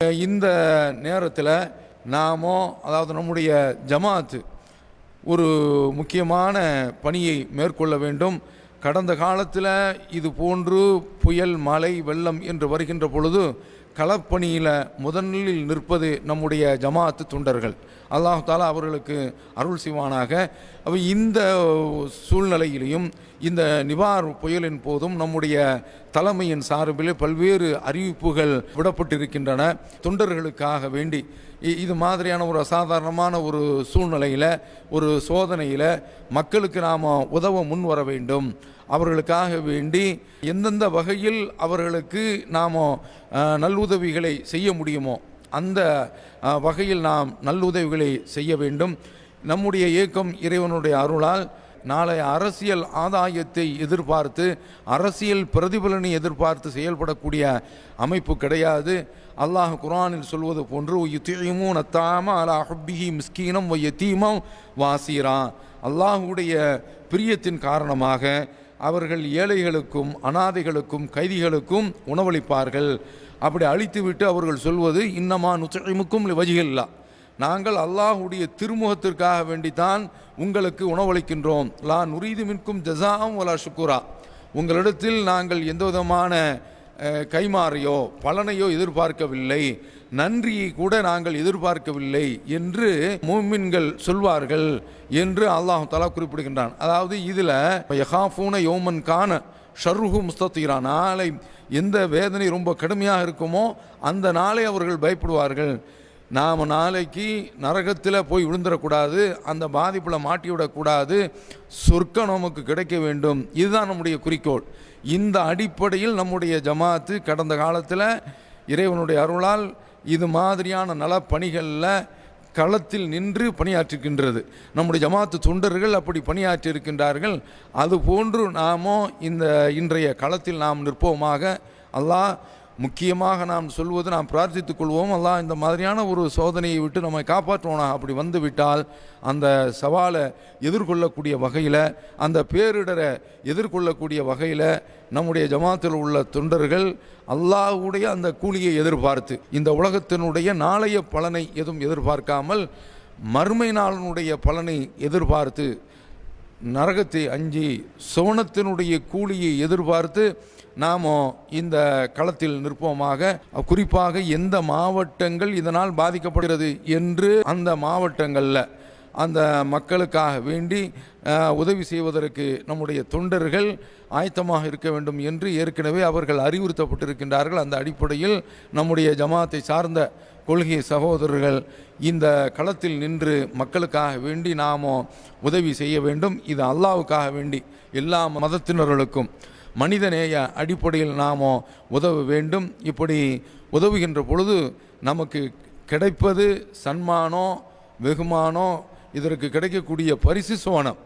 இந்த நேரத்தில் நாமோ அதாவது நம்முடைய ஜமாத்து ஒரு முக்கியமான பணியை மேற்கொள்ள வேண்டும். கடந்த காலத்தில் இது போன்று புயல் மழை வெள்ளம் என்று வருகின்ற பொழுது களப்பணியில் முதலில் நிற்பது நம்முடைய ஜமாத்து தொண்டர்கள். அல்லாஹ் தாலா அவர்களுக்கு அருள் செய்வானாக. அவை இந்த சூழ்நிலையிலையும் இந்த நிவார் புயலின் போதும் நம்முடைய தலைமையின் சார்பில் பல்வேறு அறிவிப்புகள் விடப்பட்டிருக்கின்றன. தொண்டர்களுக்காக வேண்டி. இ- இது மாதிரியான ஒரு அசாதாரணமான ஒரு சூழ்நிலையில் ஒரு சோதனையில் மக்களுக்கு நாம் உதவ முன் வர வேண்டும். அவர்களுக்காக வேண்டி எந்தெந்த வகை முறையில் அவர்களுக்கு நாம் நல்லுதவிகளை செய்ய முடியுமோ? அந்த வகையில் நாம் நல்லுதவிகளை செய்ய வேண்டும். நம்முடைய இயக்கம் இறைவனுடைய அருளால் நாளை அரசியல் ஆதாயத்தை எதிர்பார்த்து அரசியல் பிரதிபலனை எதிர்பார்த்து செயல்படக்கூடிய அமைப்பு கிடையாது. அல்லாஹ் குரானில் சொல்வது போன்று யுத்தியமும் நத்தாம அலா ஹப்பிஹி மிஸ்கீனம் வயத்தீமம் வாசீரா. அல்லாஹுடைய பிரியத்தின் காரணமாக அவர்கள் ஏழைகளுக்கும் அனாதைகளுக்கும் கைதிகளுக்கும் உணவளிப்பார்கள். அப்படி அழித்துவிட்டு அவர்கள் சொல்வது இன்னமா நுத்திமுக்கும் வஜிகல்லா நாங்கள் அல்லாஹுடைய திருமுகத்திற்காக வேண்டித்தான் உங்களுக்கு உணவளிக்கின்றோம். லா நுரீது மின்கும் ஜசாம் வலா சுக்குரா உங்களிடத்தில் நாங்கள் எந்த விதமான கைமாறையோ பலனையோ எதிர்பார்க்கவில்லை. நன்றியை கூட நாங்கள் எதிர்பார்க்கவில்லை என்று மூமின்கள் சொல்வார்கள் என்று அல்லாஹ் தலா குறிப்பிடுகின்றான். அதாவது இதில் யஹாஃபூன யோமன் கான ஷர்ருஹு முஸ்தீரா நாளை எந்த வேதனை ரொம்ப கடுமையாக இருக்குமோ அந்த நாளை அவர்கள் பயப்படுவார்கள். நாம் நாளைக்கு நரகத்தில் போய் விழுந்துடக்கூடாது அந்த பாதிப்பில் மாட்டிவிடக்கூடாது சொர்க்கம் நமக்கு கிடைக்க வேண்டும். இதுதான் நம்முடைய குறிக்கோள். இந்த அடிப்படையில் நம்முடைய ஜமாத்து கடந்த காலத்தில் இறைவனுடைய அருளால் இது மாதிரியான நலப்பணிகளில் களத்தில் நின்று பணியாற்றுகின்றது நம்முடைய ஜமாத்து தொண்டர்கள் அப்படி பணியாற்றி இருக்கின்றார்கள் அதுபோன்று நாமோ இந்த இன்றைய களத்தில் நாம் நிற்போமாக. அல்லாஹ் முக்கியமாக நாம் சொல்வது நாம் பிரார்த்தித்துக் கொள்வோம். அல்லாஹ் இந்த மாதிரியான ஒரு சோதனையை விட்டு நம்மை காப்பாற்றுவோனா? அப்படி வந்துவிட்டால் அந்த சவாலை எதிர்கொள்ளக்கூடிய வகையில் அந்த பேரிடரை எதிர்கொள்ளக்கூடிய வகையில் நம்முடைய ஜமாத்தில் உள்ள தொண்டர்கள் அல்லாஹுடைய அந்த கூலியை எதிர்பார்த்து இந்த உலகத்தினுடைய நாளைய பலனை எதுவும் எதிர்பார்க்காமல் மறுமை நாளினுடைய பலனை எதிர்பார்த்து நரகத்தை அஞ்சி சுவனத்தினுடைய கூலியை எதிர்பார்த்து நாம் இந்த களத்தில் நிற்போமாக. குறிப்பாக எந்த மாவட்டங்கள் இதனால் பாதிக்கப்படுகிறது என்று அந்த மாவட்டங்களில். அந்த மக்களுக்காக வேண்டி உதவி செய்வதற்கு நம்முடைய தொண்டர்கள் ஆயத்தமாக இருக்க வேண்டும் என்று ஏற்கனவே அவர்கள் அறிவுறுத்தப்பட்டிருக்கின்றார்கள். அந்த அடிப்படையில் நம்முடைய ஜமாத்தை சார்ந்த கொள்கை சகோதரர்கள் இந்த களத்தில் நின்று மக்களுக்காக வேண்டி நாமோ உதவி செய்ய வேண்டும். இது அல்லாவுக்காக வேண்டி எல்லா மதத்தினர்களுக்கும் மனிதநேய அடிப்படையில் நாம் உதவ வேண்டும். இப்படி உதவுகின்ற பொழுது நமக்கு கிடைப்பது சன்மானம் வெகுமானம் இதற்கு கிடைக்கக்கூடிய பரிசு சோனம்.